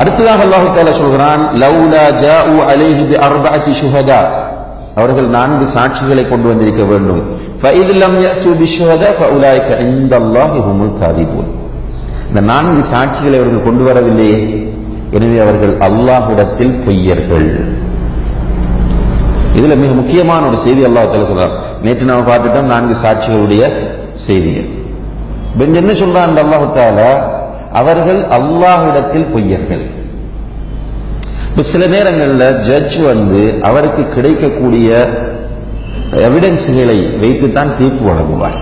அடுத்ததாக அல்லாஹு தாலா சொல்கிறான் லவ்லா ஜா உ அலேஹி பி அர்பஅத்தி சுஹதா அவர்கள் நான்கு சாட்சிகளை கொண்டு வந்திருக்க வேண்டும். ஃபைதுலம் யத்து பிஷுஹதா ஃபஉலாய்க இந்தல்லாஹி ஹுமுல் காதிபூன். இந்த நான்கு சாட்சிகளை அவர்கள் கொண்டு வரவில்லையே. எனவே அவர்கள் அல்லாஹ்விடத்தில் பொய்யர்கள். இதுல மிக முக்கியமான ஒரு செய்தி அல்லாஹ் சொல்கிறார் நேற்று நம்ம பார்த்துட்டோம் நான்கு சாட்சிகளுடைய செய்திகள். என்ன சொல்றான் அல்லாஹு தாலா அவர்கள் அல்லாஹிடத்தில் பொய்யர்கள். இப்போ சில நேரங்களில் ஜட்ஜ் வந்து அவருக்கு கிடைக்கக்கூடிய எவிடன்ஸுகளை வைத்துத்தான் தீர்ப்பு வழங்குவார்.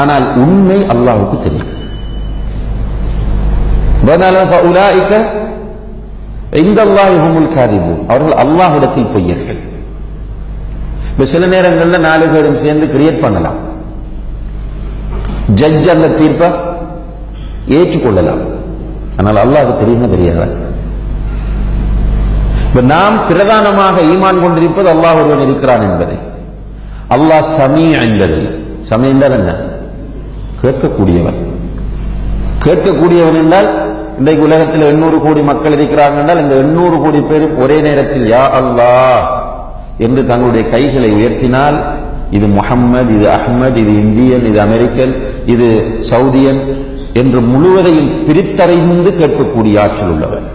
ஆனால் உண்மை அல்லாஹுக்கு தெரியும். அவர்கள் அல்லாஹிடத்தில் பொய்யர்கள். இப்போ சில நேரங்களில் நாலு பேரும் சேர்ந்து கிரியேட் பண்ணலாம். ஜட்ஜ் அந்த தீர்ப்பை ஏற்றுக்கொள்ளலாம். ஆனால் அல்லாஹ்வுக்கு தெரியுமா தெரியாதா? இப்ப நாம் பிரதானமாக ஈமான் கொண்டிருப்பது அல்லாஹ் ஒருவன் இருக்கிறான் என்பதை. அல்லாஹ் சமீ என்பது. சமீ என்றால் என்ன? கேட்கக்கூடியவன். கேட்கக்கூடியவன் என்றால் இன்றைக்கு உலகத்தில் எண்ணூறு கோடி மக்கள் இருக்கிறார்கள் என்றால் இந்த எண்ணூறு கோடி பேரும் ஒரே நேரத்தில் யா அல்லாஹ் என்று தங்களுடைய கைகளை உயர்த்தினால் இது முஹம்மது இது அஹ்மத் இது இந்தியன் இது அமெரிக்கன் இது சவுதியன் என்று முழுவதையும் பிரித்தறிந்து கேட்கக்கூடிய ஆற்றல் உள்ளவன்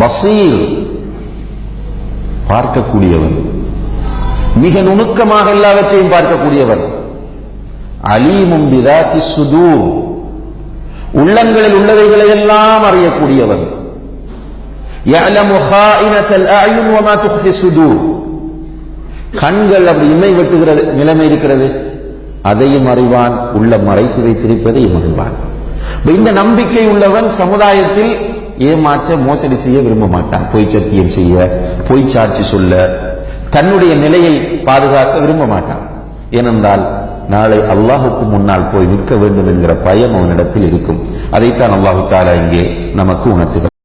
பசீர் பார்க்கக்கூடியவன் மிக நுணுக்கமாக எல்லாவற்றையும் பார்க்கக்கூடியவன் அலீமும் பிதாத்தி சுதூர் உள்ளங்களில் உள்ளவைகளை எல்லாம் அறியக்கூடியவன் يعلم خائنة الأعين وما تخفي الصدور கண்கள் அப்படி இமை வெட்டுகிறது நிலைமை இருக்கிறது. அதையும் அறிவான் உள்ள மறைத்து வைத்திருப்பதையும் அறிவான். இந்த நம்பிக்கை உள்ளவன் சமுதாயத்தில் ஏமாற்ற மோசடி செய்ய விரும்ப மாட்டான். பொய் சத்தியம் செய்ய பொய் சாட்சி சொல்ல தன்னுடைய நிலையை பாதுகாக்க விரும்ப மாட்டான். ஏனென்றால் நாளை அல்லாஹுக்கு முன்னால் போய் நிற்க வேண்டும் என்கிற பயம் அவனிடத்தில் இருக்கும். அதைத்தான் அல்லாஹு தாலா இங்கே நமக்கு உணர்த்துகிறார்